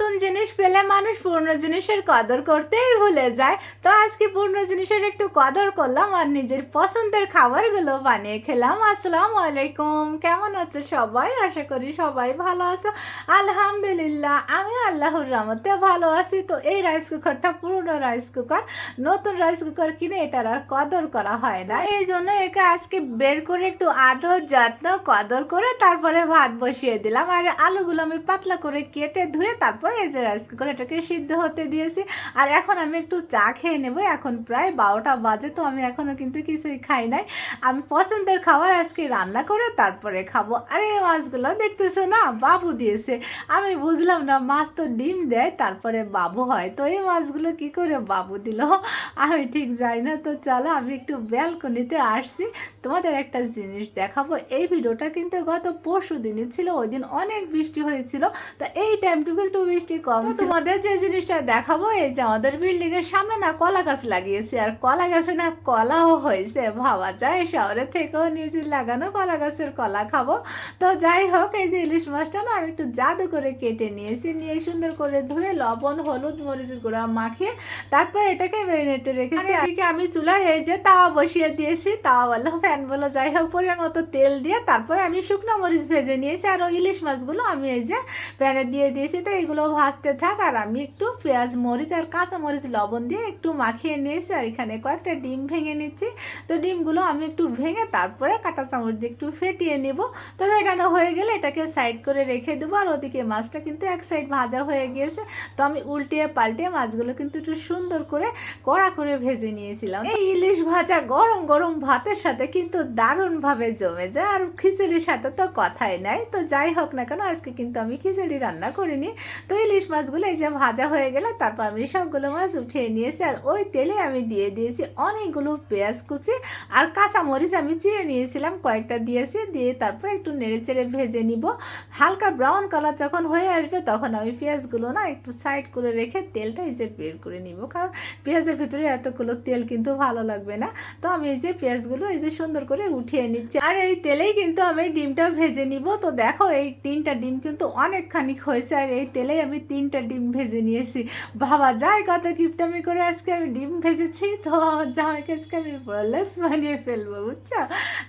নতুন জিনিস পেলে মানুষ পুরনো জিনিসের কদর করতেই ভুলে যায়। তো আজকে পুরনো জিনিসের একটু কদর করলাম আর নিজের পছন্দের খাবারগুলো বানিয়ে খেলাম। আসসালামু আলাইকুম। কেমন আছো সবাই? আশা করি সবাই ভালো আছো। আলহামদুলিল্লাহ, আমি আল্লাহর রহমতে ভালো আছি। তো এই রাইস কুকারটা পুরনো রাইস কুকার নতুন রাইস কুকার কিনে এটার আর কদর করা হয় না। এই জন্য একে আজকে বের করে একটু আদর যত্ন, কদর করে তারপরে ভাত বসিয়ে দিলাম। আর আলুগুলো আমি পাতলা করে কেটে ধুয়ে তারপরে এই যে রাইস কুকার এটাকে সিদ্ধ হতে দিয়েছি। আর এখন আমি একটু চা খেয়ে নেব, এখন প্রায় বারোটা বাজে, তো আমি এখনও কিন্তু কিছুই খাই নাই। আমি পছন্দের খাবার আজকে রান্না করে তারপরে খাব। আরে মাছগুলো দেখতেছো না? বাবু দিয়েছে। আমি বুঝলাম না, মাছ তো ডিম দেয়, তারপরে বাবু হয়। তো এই মাছগুলো কি করে বাবু দিল? আমি ঠিক জানি না। তো চলো, আমি একটু ব্যালকনিতে আসছি। তোমাদের একটা জিনিস দেখাবো। এই ভিডিওটা কিন্তু গত পরশু দিনই ছিল, ওই দিন অনেক বৃষ্টি হয়েছিল। তো এই টাইমটুকু একটু বৃষ্টি কম। তোমাদের যে জিনিসটা দেখাবো এই যে আমাদের বিল্ডিং এর সামনে না কলা গাছ লাগিয়েছি আর কলা গাছে না কলাও হয়েছে। ভাবা যায় শহরে থেকেও নিজের লাগানো কলা গাছের কলা খাব। তো যাই হোক এই যে ইলিশ মাছটা না আমি একটু জাদু করে কেটে নিয়েছি নিয়ে সুন্দর করে ধুয়ে লবণ হলুদ মরিচের গুঁড়া মাখিয়ে তারপর এটাকে মেরিনেটে রেখেছি। এদিকে আমি চুলায় এই যে তাওয়া বসিয়ে দিয়েছি। তাওয়া বলো ফ্যান বলো যাই হোক পরিমাণ মতো তেল দিয়ে তারপরে আমি শুকনো মরিচ ভেজে নিয়েছি। আর ওই ইলিশ মাছগুলো আমি এই যে প্যানে দিয়ে দিয়েছি। তো এগুলো ভাজতে থাক আর আমি একটু পেঁয়াজ মরিচ আর কাঁচা মরিচ লবণ দিয়ে একটু মাখিয়ে নিয়েছি আর এখানে কয়েকটা ডিম ভেঙে নিচ্ছি। তো ডিমগুলো আমি একটু ভেঙে তারপরে কাঁটা চামচ দিয়ে একটু ফেটিয়ে নেব। তো ফেটানো হয়ে গেলে এটাকে সাইড করে রেখে দেবো আর ওদিকে মাছটা কিন্তু এক সাইড ভাজা হয়ে গিয়েছে। তো আমি উল্টিয়ে পাল্টিয়ে মাছগুলো কিন্তু একটু সুন্দর করে কড়া করে ভেজে নিয়েছিলাম। এই ইলিশ ভাজা গরম গরম ভাতের সাথে কিন্তু দারুণভাবে জমে যায় আর খিচুড়ির সাথে তো কথাই নাই। তো যাই হোক না কেন, আজকে কিন্তু আমি খিচুড়ি রান্না করিনি। তো ইলিশ মাছগুলো এই যে ভাজা হয়ে গেলে, তারপর আমি সবগুলো মাছ উঠিয়ে নিয়েছি আর ওই তেলে আমি দিয়ে দিয়েছি অনেকগুলো পেঁয়াজ কুচি আর কাঁচা মরিচ আমি চিড়ে নিয়েছিলাম, কয়েকটা দিয়েছি, দিয়ে তারপর একটু নেড়ে চেড়ে ভেজে নিব। হালকা ব্রাউন কালার যখন হয়ে আসবে তখন আমি পেঁয়াজগুলো না একটু সাইড করে রেখে তেলটা এই যে বের করে নিব, কারণ পেঁয়াজের ভিতরে এতগুলো তেল কিন্তু ভালো লাগবে না। তো আমি এই যে পেঁয়াজগুলো এই যে সুন্দর করে উঠিয়ে নিচ্ছি আর এই তেলেই কিন্তু আমি ডিমটা ভেজে নিব। তো দেখো এই তিনটা ডিম কিন্তু অনেকখানি হয়েছে আর এই তেলেই আমি তিনটা ডিম ভেজে নিয়েছি। বাবা যায় কত কিপটামি করে আজকে আমি ডিম ভেজেছি, তো জামাইকে আজকে আমি লেপস বানিয়ে ফেলব, বুঝছ?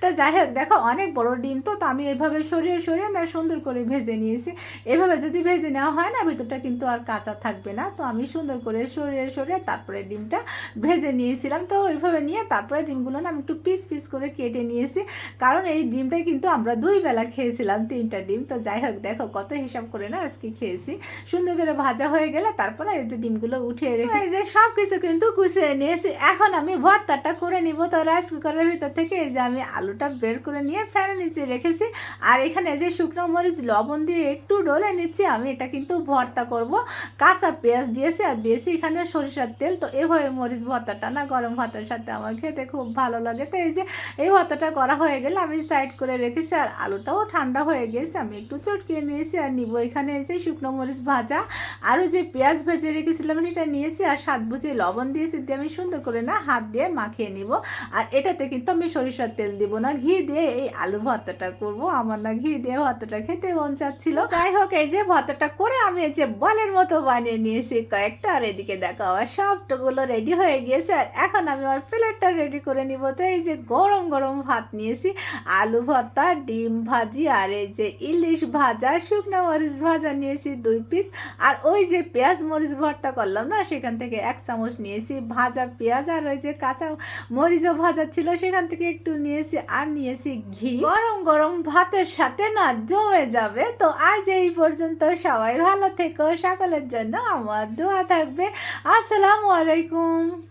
তো যাই হোক, দেখো অনেক বড় ডিম তো তো আমি এভাবে সরিয়ে সরিয়ে না সুন্দর করে ভেজে নিয়েছি। এভাবে যদি ভেজে নেওয়া হয় না, ভিতরটা কিন্তু আর কাঁচা থাকবে না। তো আমি সুন্দর করে সরিয়ে সরিয়ে তারপরে ডিমটা ভেজে নিয়েছিলাম। তো ওইভাবে নিয়ে তারপরে ডিমগুলো না আমি একটু পিস পিস করে কেটে নিয়েছি। কারণ এই ডিমটাই কিন্তু আমরা দুই বেলা খেয়েছিলাম, তিনটা ডিম। তো যাই হোক, দেখো কত হিসাব করে না আজকে খেয়েছি। সুন্দর করে ভাজা হয়ে গেলে তারপরে এই যে ডিমগুলো উঠিয়ে রেখে এই যে সব কিছু কিন্তু কুচিয়ে নিয়েছি। এখন আমি ভর্তাটা করে নিব তো রাইস কুকারের ভিতর থেকে। এই যে আমি আলুটা বের করে নিয়ে ফ্যানের নিচে রেখেছি। আর এখানে যে শুকনো মরিচ লবণ দিয়ে একটু ডলে নিচ্ছি আমি এটা কিন্তু ভর্তা করব। কাঁচা পেঁয়াজ দিয়েছি আর দিয়েছি এখানে সরিষার তেল। তো এভাবে মরিচ ভর্তাটা না গরম ভাতের সাথে আমার খেতে খুব ভালো লাগে। তো এই যে এই ভর্তাটা করা হয়ে গেলে আমি সাইড করে রেখেছি আর আলুটাও ঠান্ডা হয়ে গেছে আমি একটু চটকিয়ে নিয়েছি আর নিব এখানে এই যে শুকনো মরিচ ভাজা। আরও যে পেঁয়াজ ভেজে রেখেছিলাম সেটা নিয়েছি আর স্বাদ বুঝে লবণ দিয়েছি দিয়ে আমি সুন্দর করে না হাত দিয়ে মাখিয়ে নিব। আর এটাতে কিন্তু আমি সরিষার তেল দিব না, ঘি দিয়ে এই আলু ভর্তাটা করব। আমার না ঘি দিয়ে ভর্তাটা খেতে মন চাচ্ছিল। যাই হোক, এই যে ভর্তাটা করে আমি এই যে বলের মতো বানিয়ে নিয়েছি কয়েকটা। আর এদিকে দেখো আমার সবটাগুলো রেডি হয়ে গিয়েছে। আর এখন আমি আমার প্লেটটা রেডি করে নিব। তো এই যে গরম গরম ভাত নিয়েছি। আলু ভর্তা, ডিম ভাজি, আর এই যে ইলিশ ভাজা, শুকনো মরিচ ভাজা নিয়েছি, দুই পিস আর ওই যে পেঁয়াজ মরিচ ভর্তা করলাম না, সেখান থেকে এক চামচ নিয়েছি। ভাজা পেঁয়াজ আর ওই যে কাঁচা মরিচও ভাজা ছিল, সেখান থেকে একটু নিয়েছি আর নিয়েছি ঘি। গরম গরম ভাতের সাথে না জমে যাবে। তো আজ এই পর্যন্ত সবাই ভালো থেকো, সকলের জন্য আমার দোয়া থাকবে। আসসালামু আলাইকুম।